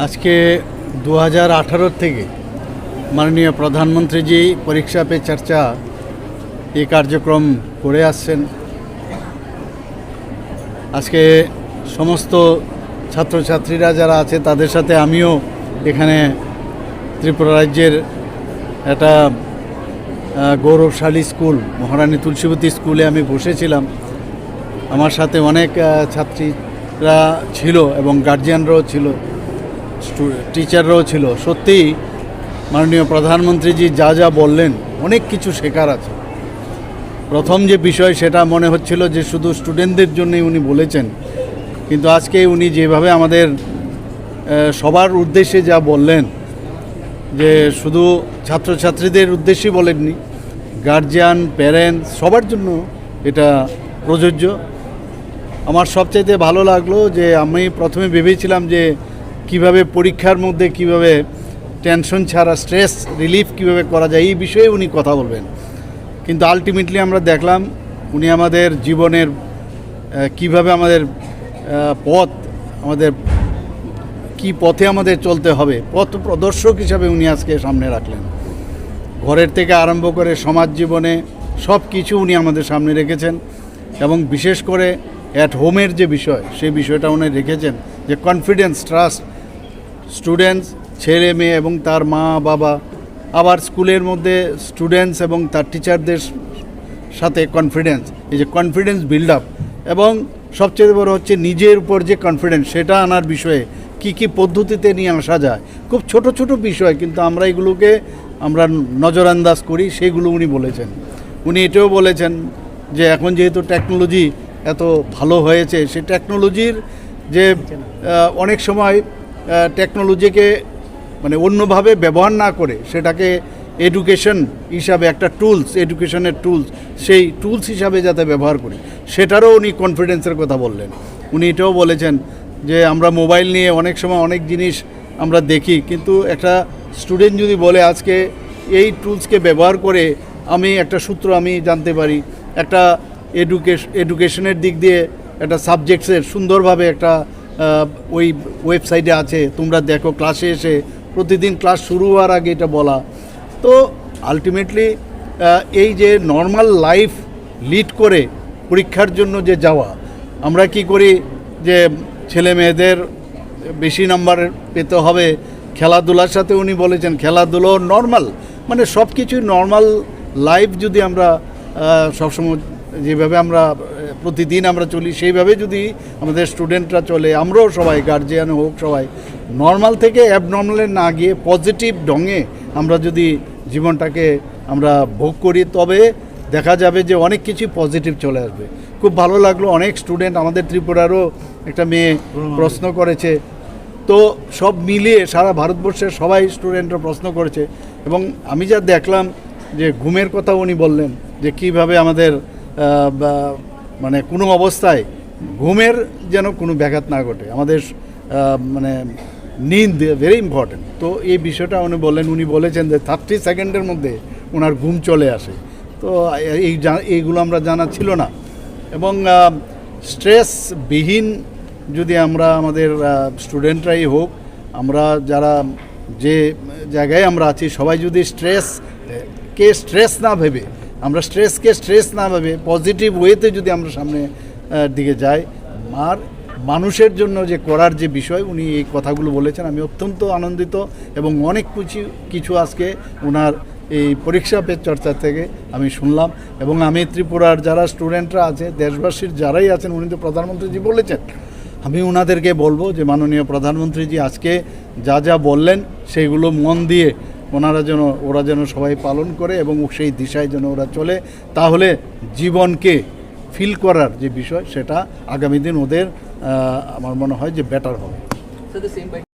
আজকে দু হাজার আঠারো থেকে মাননীয় প্রধানমন্ত্রীজি পরীক্ষা পে চর্চা এই কার্যক্রম করে আসছেন। আজকে সমস্ত ছাত্রছাত্রীরা যারা আছে, তাদের সাথে আমিও এখানে ত্রিপুরা রাজ্যের একটা গৌরবশালী স্কুল, মহারানী তুলসীবতী স্কুলে আমি বসেছিলাম। আমার সাথে অনেক ছাত্রীরা ছিল এবং গার্জিয়ানরাও ছিল। টিচাররাও ছিল। সত্যিই মাননীয় প্রধানমন্ত্রীজি যা যা বললেন, অনেক কিছু শেখার আছে। প্রথম যে বিষয় সেটা মনে হচ্ছিল যে শুধু স্টুডেন্টদের জন্যই উনি বলেছেন। কিন্তু আজকে উনি যেভাবে আমাদের সবার উদ্দেশ্যে যা বললেন, যে শুধু ছাত্রছাত্রীদের উদ্দেশ্যেই বলেননি গার্জিয়ান প্যারেন্টস সবার জন্য এটা প্রযোজ্য। আমার সবচাইতে ভালো লাগল যে আমি প্রথমে ভেবেছিলাম যে কীভাবে পরীক্ষার মধ্যে কীভাবে টেনশন ছাড়া স্ট্রেস রিলিফ কীভাবে করা যায়, এই বিষয়ে উনি কথা বলবেন। কিন্তু আলটিমেটলি আমরা দেখলাম উনি আমাদের জীবনের কীভাবে আমাদের পথ, আমাদের কি পথে আমাদের চলতে হবে, পথ প্রদর্শক হিসাবে উনি আজকে সামনে রাখলেন। ঘরের থেকে আরম্ভ করে সমাজ জীবনে সব কিছু উনি আমাদের সামনে রেখেছেন এবং বিশেষ করে অ্যাট হোমের যে বিষয় সেই বিষয়টা উনি রেখেছেন যে কনফিডেন্স ট্রাস্ট স্টুডেন্টস ছেলে মেয়ে এবং তার মা, বাবা, আবার স্কুলের মধ্যে স্টুডেন্টস এবং তার টিচারদের সাথে কনফিডেন্স এই যে কনফিডেন্স বিল্ড আপ এবং সবচেয়ে বড় হচ্ছে নিজের উপর যে কনফিডেন্স সেটা আনার বিষয়ে কি কি পদ্ধতিতে নিয়ে আসা যায়। খুব ছোট ছোট বিষয়, কিন্তু আমরা এগুলোকে আমরা নজরান্দাজ করি, সেগুলো উনি বলেছেন। উনি এটাও বলেছেন যে এখন যেহেতু টেকনোলজি এত ভালো হয়েছে সেই টেকনোলজির যে অনেক সময় টেকনোলজিকে মানে অন্যভাবে ব্যবহার না করে সেটাকে এডুকেশন হিসাবে একটা টুলস এডুকেশনের টুলস সেই টুলস হিসাবে যাতে ব্যবহার করি। সেটারও উনি কনফিডেন্সের কথা বললেন। উনি এটাও বলেছেন যে আমরা মোবাইল নিয়ে অনেক সময় অনেক জিনিস আমরা দেখি, কিন্তু একটা স্টুডেন্ট যদি বলে, আজকে এই টুলসকে ব্যবহার করে আমি একটা সূত্র আমি জানতে পারি, একটা এডুকেশ এডুকেশনের দিক দিয়ে একটা সাবজেক্টসের সুন্দরভাবে একটা ওই ওয়েবসাইটে আছে, তোমরা দেখো ক্লাসে এসে প্রতিদিন ক্লাস শুরু হওয়ার আগে এটা বলা। তো আলটিমেটলি এই যে নর্মাল লাইফ লিড করে পরীক্ষার জন্য যে যাওয়া, আমরা কি করি যে ছেলে মেয়েদের বেশি নাম্বার পেতে হবে। খেলাধুলার সাথে উনি বলেছেন, খেলাধুলো নর্মাল মানে সব কিছুই নর্মাল লাইফ যদি আমরা সবসময় যেভাবে আমরা প্রতিদিন আমরা চলি। সেইভাবে যদি আমাদের স্টুডেন্টরা চলে আমরাও সবাই গার্জিয়ান হোক সবাই নর্মাল থেকে অ্যাবনর্মালে না গিয়ে পজিটিভ ঢঙে আমরা যদি জীবনটাকে আমরা ভোগ করি তবে দেখা যাবে যে অনেক কিছু পজিটিভ চলে আসবে। খুব ভালো লাগল অনেক স্টুডেন্ট আমাদের ত্রিপুরারও একটা মেয়ে প্রশ্ন করেছে। তো সব মিলিয়ে সারা ভারতবর্ষের সবাই স্টুডেন্টরা প্রশ্ন করেছে এবং আমি যা দেখলাম যে ঘুমের কথা উনি বললেন যে কীভাবে আমাদের মানে কোনো অবস্থায় ঘুমের যেন কোনো ব্যাঘাত না ঘটে। আমাদের মানে নিন্দ ভেরি ইম্পর্টেন্ট তো এই বিষয়টা উনি বললেন, উনি বলেছেন যে থার্টি সেকেন্ডের মধ্যে ওনার ঘুম চলে আসে। তো এই এইগুলো আমরা জানা ছিল না। এবং স্ট্রেসবিহীন যদি আমরা আমাদের স্টুডেন্টরাই হোক, আমরা যারা যে জায়গায় আমরা আছি, সবাই যদি স্ট্রেস কে স্ট্রেস না ভেবে আমরা স্ট্রেসকে স্ট্রেস না ভেবে পজিটিভ ওয়েতে যদি আমরা সামনে দিকে যাই আর মানুষের জন্য যে করার যে বিষয়, উনি এই কথাগুলো বলেছেন, আমি অত্যন্ত আনন্দিত এবং অনেক কিছু কিছু আজকে ওনার এই পরীক্ষা পে চর্চা থেকে আমি শুনলাম এবং আমি ত্রিপুরার যারা স্টুডেন্টরা আছে, দেশবাসীর যারাই আছেন, উনি তো প্রধানমন্ত্রীজি বলেছেন। আমি ওনাদেরকে বলব যে মাননীয় প্রধানমন্ত্রীজি আজকে যা যা বললেন সেইগুলো মন দিয়ে ওনারা যেন, ওরা যেন সবাই পালন করে এবং সেই দিশায় যেন ওরা চলে, তাহলে জীবনকে ফিল করার যে বিষয়, সেটা আগামী দিন ওদের আমার মনে হয় যে বেটার হবে।